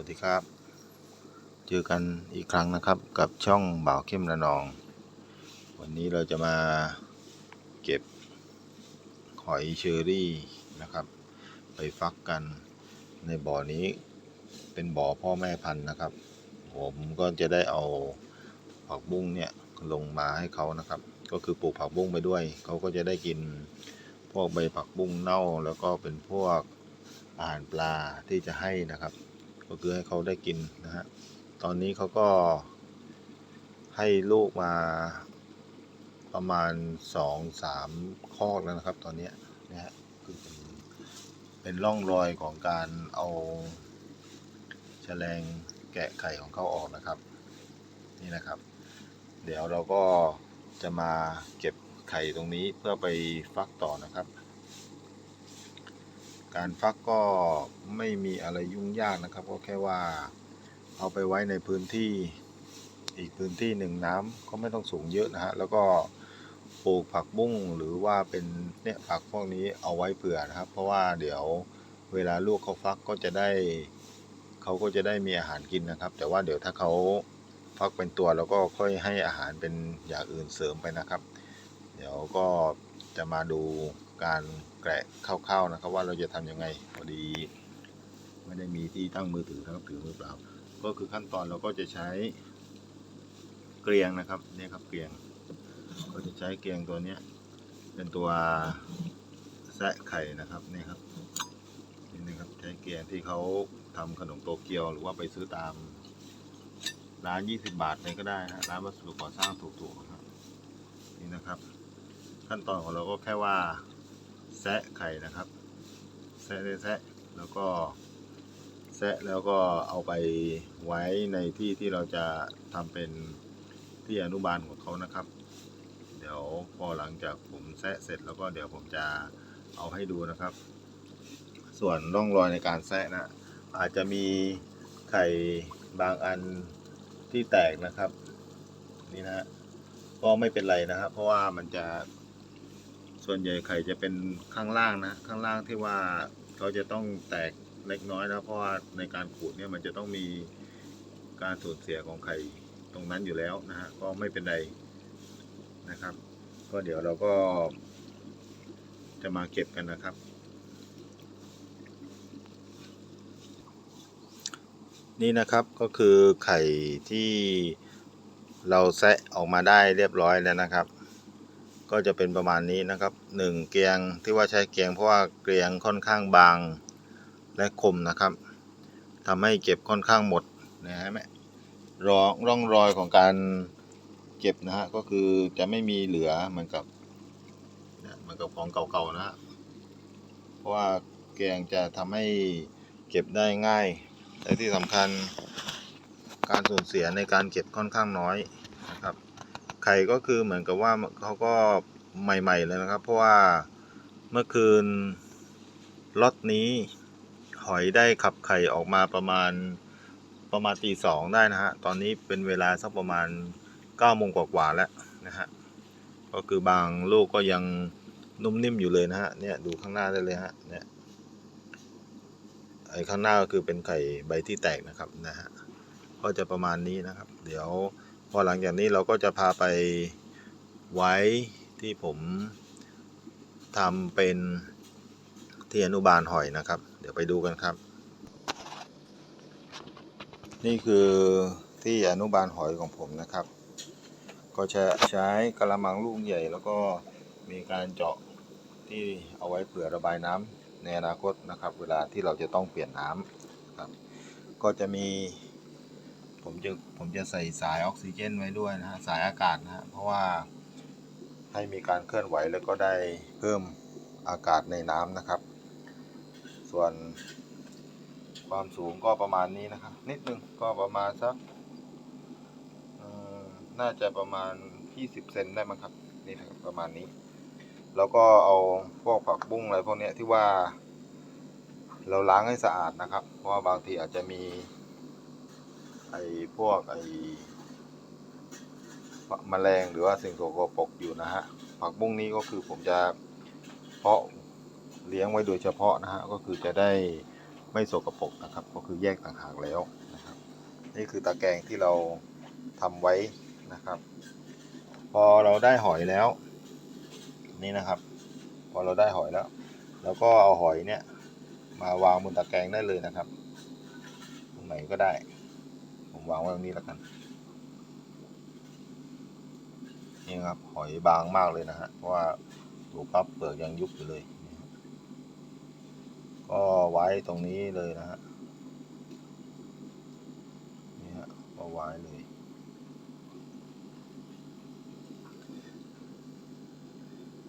วัสดีครับ เจอกันอีกครั้งนะครับกับช่องบ่าวเข้มระนอง วันนี้เราจะมาเก็บหอยเชอรี่นะครับ ไปฟักกันในบ่อนี้เป็นบ่อพ่อแม่พันธุ์นะครับ ผมก็จะได้เอาผักบุ้งเนี่ยลงมาให้เขานะครับ ก็คือปลูกผักบุ้งไปด้วย เขาก็จะได้กินพวกใบผักบุ้งเน่าแล้วก็เป็นพวกอาหารปลาที่จะให้นะครับ ก็คือให้เขาได้กินนะฮะ ตอนนี้เขาก็ให้ลูกมาประมาณสองสามคอกแล้วนะครับ ตอนนี้นะฮะคือเป็นเป็นร่องรอยของการเอาแฉลงแกะไข่ของเขาออกนะครับ นี่นะครับ เดี๋ยวเราก็จะมาเก็บไข่ตรงนี้เพื่อไปฟักต่อนะครับ การฟักก็ไม่มีอะไรยุ่งยากนะครับ ก็แค่ว่าเอาไปไว้ในพื้นที่อีกพื้นที่หนึ่งน้ำก็ไม่ต้องสูงเยอะนะฮะแล้วก็ปลูกผักบุ้งหรือว่าเป็นเนี่ยผักพวกนี้เอาไว้เผื่อนะครับ เพราะว่าเดี๋ยวเวลาลูกเขาฟักก็จะได้เขาก็จะได้มีอาหารกินนะครับ แต่ว่าเดี๋ยวถ้าเขาฟักเป็นตัวเราก็ค่อยให้อาหารเป็นอย่างอื่นเสริมไปนะครับ เดี๋ยวก็จะมาดู การแกะคร่าวๆนะครับ ว่าเราจะทำยังไงพอดีไม่ได้มีที่ตั้งมือถือนะครับถือมือเปล่า ก็คือขั้นตอนเราก็จะใช้เกลียงนะครับเนี่ยครับเกลียง ก็จะใช้เกลียงตัวเนี้ยเป็นตัวแซะไข่นะครับนี่ครับนี่นะครับใช้เกลียงที่เขาทำขนมโตเกียวหรือว่าไปซื้อตามร้าน20 บาทเลยก็ได้นะร้านวัสดุก่อสร้างถูกๆนะครับนี่นะครับ ขั้นตอนของเราก็แค่ว่า แซะไข่นะครับ แซะแซะแล้วก็แซะแล้วก็เอาไปไว้ในที่ที่เราจะทำเป็นที่อนุบาลของเขานะครับ เดี๋ยวพอหลังจากผมแซะเสร็จแล้วก็เดี๋ยวผมจะเอาให้ดูนะครับ ส่วนร่องรอยในการแซะนะ อาจจะมีไข่บางอันที่แตกนะครับ นี่นะก็ไม่เป็นไรนะครับ เพราะว่ามันจะ ส่วนใหญ่ไข่จะเป็นข้างล่างนะ ข้างล่างที่ว่าเขาจะต้องแตกเล็กน้อยนะเพราะว่าในการขูดเนี่ยมันจะต้องมีการสูญเสียของไข่ตรงนั้นอยู่แล้วนะฮะก็ไม่เป็นไรนะครับ ก็เดี๋ยวเราก็จะมาเก็บกันนะครับ นี่นะครับก็คือไข่ที่เราแซะออกมาได้เรียบร้อยแล้วนะครับ ก็จะเป็นประมาณนี้นะครับหนึ่งเกลียงที่ว่าใช้เกลียงเพราะว่าเกลียงค่อนข้างบางและคมนะครับทำให้เก็บค่อนข้างหมดนะฮะแม่รองร่องรอยของการเก็บนะฮะก็คือจะไม่มีเหลือเหมือนกับเนี่ยเหมือนกับของเก่าๆนะฮะเพราะว่าเกลียงจะทำให้เก็บได้ง่ายและที่สำคัญการสูญเสียในการเก็บค่อนข้างน้อยนะครับ ข่ก็คือเหมือนกับว่าเขาก็ใหม่ๆเลยนะครับ เพราะว่าเมื่อคืนล็อตนี้หอยได้ขับไข่ออกมาประมาณประมาณตีสองได้นะฮะ ตอนนี้เป็นเวลาสักประมาณเก้าโมงกว่าๆแล้วนะฮะ ก็คือบางลูกก็ยังนุ่มนิ่มอยู่เลยนะฮะ เนี่ยดูข้างหน้าได้เลยฮะ เนี่ย ไอ้ข้างหน้าก็คือเป็นไข่ใบที่แตกนะครับนะฮะ ก็จะประมาณนี้นะครับ เดี๋ยว พอหลังจากนี้เราก็จะพาไปไว้ที่ผมทำเป็นที่อนุบาลหอยนะครับ เดี๋ยวไปดูกันครับ นี่คือที่อนุบาลหอยของผมนะครับ ก็จะใช้กระมังลูกใหญ่ แล้วก็มีการเจาะที่เอาไว้เผื่อระบายน้ำในอนาคตนะครับ เวลาที่เราจะต้องเปลี่ยนน้ำครับ ก็จะมี ผมจะผมจะใส่สายออกซิเจนไว้ด้วยนะฮะสายอากาศนะฮะเพราะว่าให้มีการเคลื่อนไหวแล้วก็ได้เพิ่มอากาศในน้ำนะครับ ส่วนความสูงก็ประมาณนี้นะครับ นิดนึงก็ประมาณสักน่าจะประมาณ 20 เซนได้มั้งครับนี่นะครับประมาณนี้ แล้วก็เอาพวกผักบุ้งอะไรพวกนี้ที่ว่า เราล้างให้สะอาดนะครับ เพราะว่าบางทีอาจจะมี ไอ้พวกไอ้แมลงหรือว่าสิ่งสกปรกอยู่นะฮะ ผักบุ้งนี้ก็คือผมจะเพาะเลี้ยงไว้โดยเฉพาะนะฮะ ก็คือจะได้ไม่สกปรกนะครับ ก็คือแยกต่างหากแล้วนะครับ นี่คือตะแกรงที่เราทำไว้นะครับ พอเราได้หอยแล้ว นี่นะครับ พอเราได้หอยแล้ว แล้วก็เอาหอยเนี่ยมาวางบนตะแกรงได้เลยนะครับ ตรงไหนก็ได้ วางไว้ตรงนี้แล้วกัน นี่ครับหอยบางมากเลยนะฮะเพราะว่าดูปั๊บเปลือกยังยุบอยู่เลยนี่ฮะก็ไว้ตรงนี้เลยนะฮะนี่ฮะก็ไว้เลย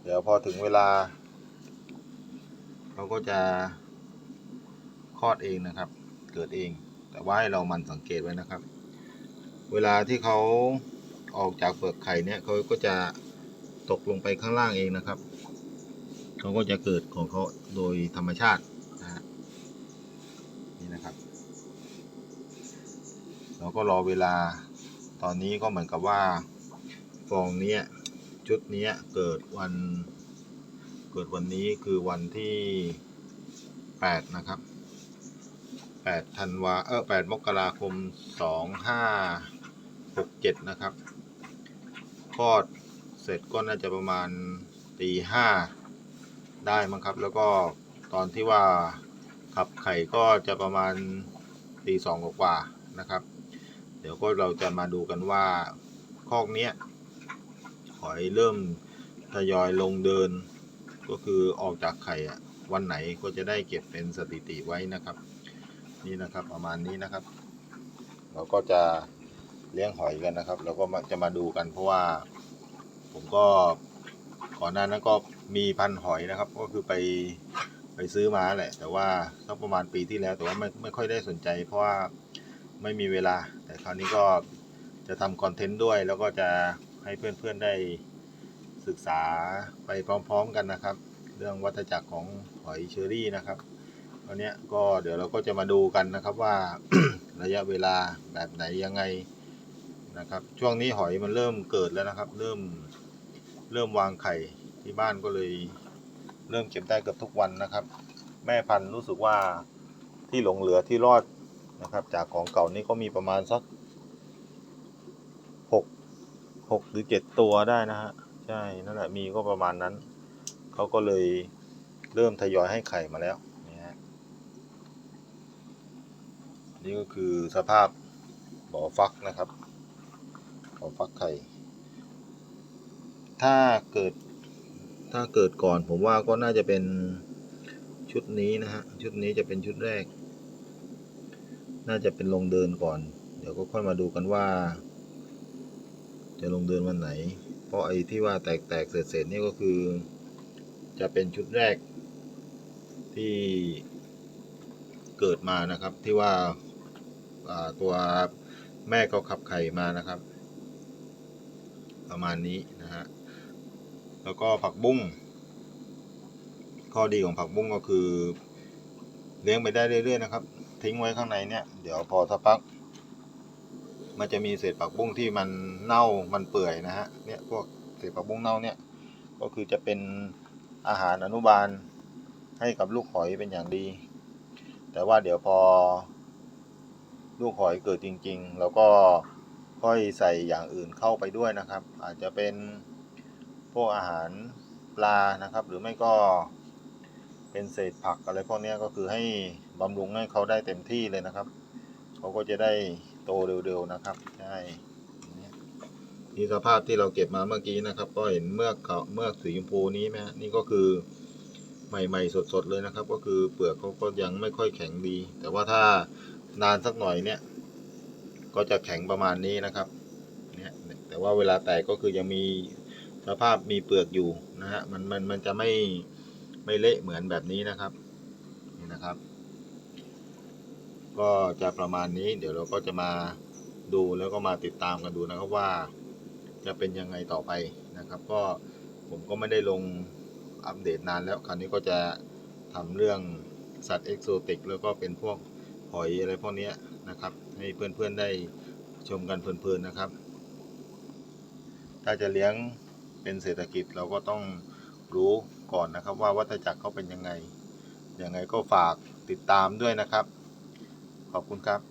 เดี๋ยวพอถึงเวลาเขาก็จะคลอดเองนะครับ เกิดเอง แต่ว่าให้เรามันสังเกตไว้นะครับ เวลาที่เขาออกจากเปลือกไข่เนี่ยเขาก็จะตกลงไปข้างล่างเองนะครับเขาก็จะเกิดของเขาโดยธรรมชาตินะฮะนี่นะครับ เราก็รอเวลาตอนนี้ก็เหมือนกับว่าฟองเนี้ยชุดเนี้ยเกิดวันเกิดวันนี้คือวันที่ 8 นะครับ 8ธันวาเออ8มกราคม 2567 นะครับคลอดเสร็จก็น่าจะประมาณตีห้าได้มั้งครับ แล้วก็ตอนที่ว่าขับไข่ก็จะประมาณตีสองกว่านะครับ เดี๋ยวก็เราจะมาดูกันว่าคอกเนี้ยหอยเริ่มทยอยลงเดิน ก็คือออกจากไข่อะวันไหนก็จะได้เก็บเป็นสถิติไว้นะครับ นี่นะครับ ประมาณนี้นะครับ เราก็จะเลี้ยงหอยกันนะครับ เราก็จะมาดูกันเพราะว่า ผมก็ก่อนหน้านั้นก็มีพันหอยนะครับ ก็คือไปไปซื้อมาแหละ แต่ว่าสักประมาณปีที่แล้ว แต่ว่าไม่ไม่ค่อยได้สนใจ เพราะว่าไม่มีเวลา แต่คราวนี้ก็จะทำคอนเทนต์ด้วย แล้วก็จะให้เพื่อนๆได้ศึกษาไปพร้อมๆกันนะครับ เรื่องวัฏจักรของหอยเชอรี่นะครับ วันนี้ก็เดี๋ยวเราก็จะมาดูกันนะครับว่าระยะเวลาแบบไหนยังไงนะครับ ช่วงนี้หอยมันเริ่มเกิดแล้วนะครับ เริ่มเริ่มวางไข่ที่บ้านก็เลย เริ่มเก็บได้เกือบทุกวันนะครับ แม่พันธุ์รู้สึกว่าที่หลงเหลือที่รอดนะครับ จากของเก่านี่ก็มีประมาณสักหกหกหรือเจ็ดตัวได้นะฮะใช่นั่นแหละมีก็ประมาณนั้นเขาก็เลยเริ่มทยอยให้ไข่มาแล้ว นี่ก็คือสภาพบ่อฟักนะครับบ่อฟักไข่ ถ้าเกิดถ้าเกิดก่อนผมว่าก็น่าจะเป็นชุดนี้นะฮะ ชุดนี้จะเป็นชุดแรก น่าจะเป็นลงเดินก่อน เดี๋ยวก็ค่อยมาดูกันว่า จะลงเดินวันไหน เพราะไอ้ที่ว่าแตกๆเศษๆนี่ก็คือ จะเป็นชุดแรกที่เกิดมานะครับที่ว่า ตัวแม่เขาขับไข่มานะครับ ประมาณนี้นะฮะแล้วก็ผักบุ้งข้อดีของผักบุ้งก็คือ เลี้ยงไปได้เรื่อยๆนะครับ ทิ้งไว้ข้างในเนี่ย เดี๋ยวพอสักพัก มันจะมีเศษผักบุ้งที่มันเน่ามันเปื่อยนะฮะเนี่ยพวกเศษผักบุ้งเน่าเนี่ย ก็คือจะเป็นอาหารอนุบาลให้กับลูกหอยเป็นอย่างดี แต่ว่าเดี๋ยวพอ ลูกหอยเกิดจริง ๆ แล้วก็ค่อยใส่อย่างอื่นเข้าไปด้วยนะครับ อาจจะเป็นพวกอาหารปลานะครับ หรือไม่ก็เป็นเศษผักอะไรพวกนี้ก็คือให้บำรุงให้เขาได้เต็มที่เลยนะครับ เขาก็จะได้โตเร็วๆนะครับใช่นี่สภาพที่เราเก็บมาเมื่อกี้นะครับ ก็เห็นเมือกเขาเมือกสีชมพูนี้ไหมนี่ก็คือใหม่ๆสดๆเลยนะครับ ก็คือเปลือกเขาก็ยังไม่ค่อยแข็งดี แต่ว่าถ้า นานสักหน่อยเนี่ย ก็จะแข็งประมาณนี้นะครับเนี่ยแต่ว่าเวลาแตกก็คือยังมีสภาพมีเปลือกอยู่นะฮะมันมันมันจะไม่ไม่เละเหมือนแบบนี้นะครับนี่นะครับ ก็จะประมาณนี้ เดี๋ยวเราก็จะมาดูแล้วก็มาติดตามกันดูนะครับว่าจะเป็นยังไงต่อไปนะครับ ก็ผมก็ไม่ได้ลงอัปเดตนานแล้วคราวนี้ก็จะทำเรื่องสัตว์เอกโซติกแล้วก็เป็นพวก หอยอะไรพวกนี้นะครับ ให้เพื่อนๆได้ชมกันเพลินๆนะครับ ถ้าจะเลี้ยงเป็นเศรษฐกิจเราก็ต้องรู้ก่อนนะครับ ว่าวัฏจักรเขาเป็นยังไงยังไงก็ฝากติดตามด้วยนะครับ ขอบคุณครับ